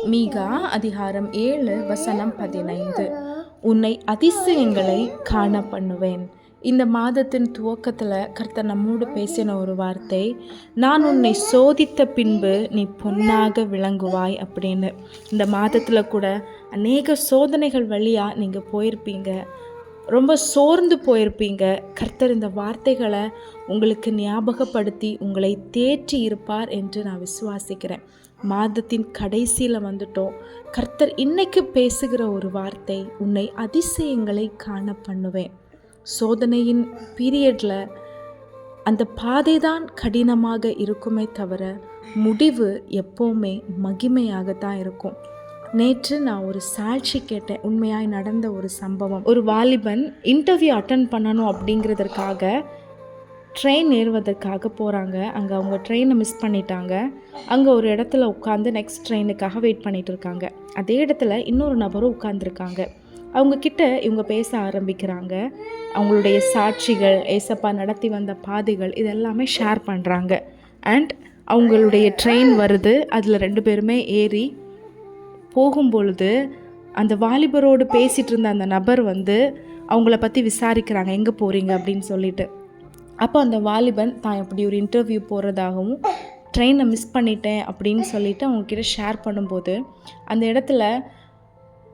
மீகா அதிகாரம் ஏழு வசனம் பதினைந்து. உன்னை அதிசயங்களை காண பண்ணுவேன் இந்த மாதத்தின் துவக்கத்தில் கர்த்தர் நம்மோடு பேசின ஒரு வார்த்தை நான் உன்னை சோதித்த பின்பு நீ பொன்னாக விளங்குவாய் அப்படின்னு. இந்த மாதத்தில் கூட அநேக சோதனைகள் வழியாக நீங்கள் போயிருப்பீங்க. ரொம்ப சோர்ந்து போயிருப்பீங்க. கர்த்தர் இந்த வார்த்தைகளை உங்களுக்கு ஞாபகப்படுத்தி உங்களை தேற்றி இருப்பார் என்று நான் விசுவாசிக்கிறேன். மாதத்தின் கடைசியில் வந்துட்டோம். கர்த்தர் இன்னைக்கு பேசுகிற ஒரு வார்த்தை உன்னை அதிசயங்களை காண பண்ணுவேன். சோதனையின் பீரியடில் அந்த பாதை தான் கடினமாக இருக்குமே தவிர முடிவு எப்போவுமே மகிமையாக தான் இருக்கும். நேற்று நான் ஒரு சாட்சி கேட்டேன். உண்மையாய் நடந்த ஒரு சம்பவம். ஒரு வாலிபன் இன்டர்வியூ அட்டன் பண்ணணும் அப்படிங்கிறதுக்காக ட்ரெயின் ஏறுவதற்காக போகிறாங்க அங்கே அவங்க ட்ரெயினை மிஸ் பண்ணிட்டாங்க. அங்கே ஒரு இடத்துல உட்காந்து நெக்ஸ்ட் ட்ரெயினுக்காக வெயிட் பண்ணிட்டு இருக்காங்க. அதே இடத்துல இன்னொரு நபரும் உட்காந்துருக்காங்க அவங்கக்கிட்ட இவங்க பேச ஆரம்பிக்கிறாங்க. அவங்களுடைய சாட்சிகள் ஏசப்பா நடத்தி வந்த பாதைகள் இதெல்லாமே ஷேர் பண்ணுறாங்க அண்ட் அவங்களுடைய ட்ரெயின் வருது. அதில் ரெண்டு பேருமே ஏறி போகும்பொழுது அந்த வாலிபரோடு பேசிகிட்டு இருந்த அந்த நபர் வந்து அவங்கள பற்றி விசாரிக்கிறாங்க எங்கே போகிறீங்க அப்படின்னு சொல்லிட்டு. அப்போ அந்த வாலிபன் தான் இப்படி ஒரு இன்டர்வியூ போகிறதாகவும் ட்ரெயினை மிஸ் பண்ணிட்டேன் அப்படின்னு சொல்லிட்டு அவங்கக்கிட்ட ஷேர் பண்ணும்போது அந்த இடத்துல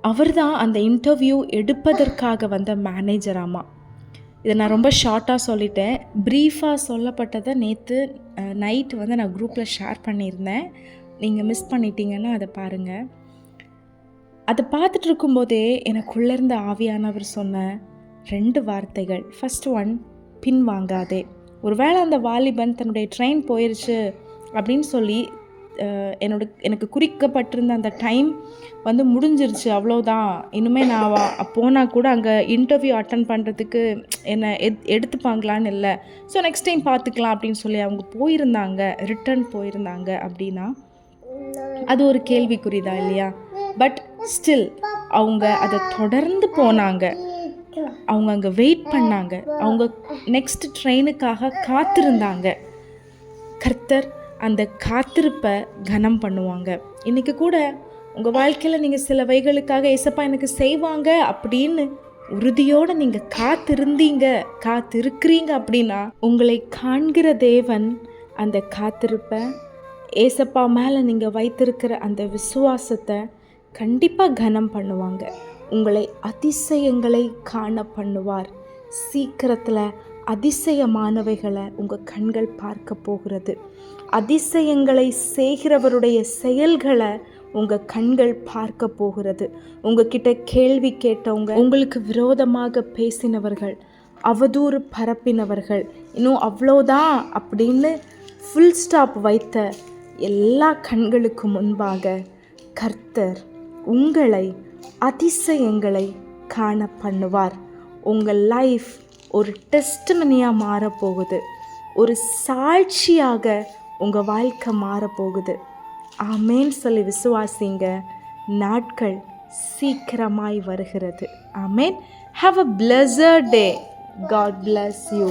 அவர் தான் அந்த இன்டர்வியூ எடுப்பதற்காக வந்த மேனேஜராமா இதை நான் ரொம்ப ஷார்ட்டாக சொல்லிட்டேன். ப்ரீஃபாக சொல்லப்பட்டதை நேற்று நைட் வந்து நான் குரூப்பில் ஷேர் பண்ணியிருந்தேன். நீங்கள் மிஸ் பண்ணிட்டீங்கன்னா அதை பாருங்கள் அதை பார்த்துட்டு இருக்கும்போதே எனக்குள்ளே இருந்த ஆவியானவர் சொன்ன ரெண்டு வார்த்தைகள். ஃபஸ்ட் ஒன் பின் வாங்காதே. ஒருவேளை அந்த வாலிபன் தன்னுடைய ட்ரெயின் போயிருச்சு அப்படின்னு சொல்லி என்னோட எனக்கு குறிக்கப்பட்டிருந்த அந்த டைம் வந்து முடிஞ்சிருச்சு. அவ்வளோதான் இனிமேல் நான் வா- போனால் கூட அங்கே இன்டர்வியூ அட்டன் பண்ணுறதுக்கு என்னை எத் எடுத்துப்பாங்களான்னு இல்லை. ஸோ நெக்ஸ்ட் டைம் பார்த்துக்கலாம் அப்படின்னு சொல்லி அவங்க போயிருந்தாங்க. ரிட்டர்ன் போயிருந்தாங்க அப்படின்னா அது ஒரு கேள்விக்குறிதா இல்லையா? பட் ஸ்டில் அவங்க அதை தொடர்ந்து போனாங்க. அவங்க அங்கே வெயிட் பண்ணாங்க. அவங்க நெக்ஸ்ட் ட்ரெயினுக்காக காத்திருந்தாங்க. கர்த்தர் அந்த காத்திருப்பை கனம் பண்ணுவாங்க. இன்றைக்கி கூட உங்கள் வாழ்க்கையில் நீங்கள் சில வைகளுக்காக ஏசப்பா எனக்கு செய்வாங்க அப்படின்னு உறுதியோடு நீங்கள் காத்திருந்தீங்க காத்திருக்கிறீங்க அப்படின்னா உங்களை காண்கிற தேவன் அந்த காத்திருப்பை ஏசப்பா மேலே நீங்கள் வைத்திருக்கிற அந்த விசுவாசத்தை கண்டிப்பாக கனம் பண்ணுவாங்க. உங்களை அதிசயங்களை காண பண்ணுவார். சீக்கிரத்தில் அதிசயமானவைகளை உங்கள் கண்கள் பார்க்க போகிறது. அதிசயங்களை செய்கிறவருடைய செயல்களை உங்கள் கண்கள் பார்க்க போகிறது. உங்ககிட்ட கேள்வி கேட்டவங்க உங்களுக்கு விரோதமாக பேசினவர்கள் அவதூறு பரப்பினவர்கள் இன்னும் அவ்வளோதான் அப்படின்னு ஃபுல் ஸ்டாப் வைத்த எல்லா கண்களுக்கு முன்பாக கர்த்தர் உங்களை அதிசயங்களை காண பண்ணுவார். உங்கள் லைஃப் ஒரு டெஸ்ட்மனியாக மாறப்போகுது. ஒரு சாட்சியாக உங்கள் வாழ்க்கை மாறப்போகுது. ஆமேன்னு சொல்லி விசுவாசிங்க. நாட்கள் சீக்கிரமாய் வருகிறது. ஆமேன். Have a pleasure day God bless you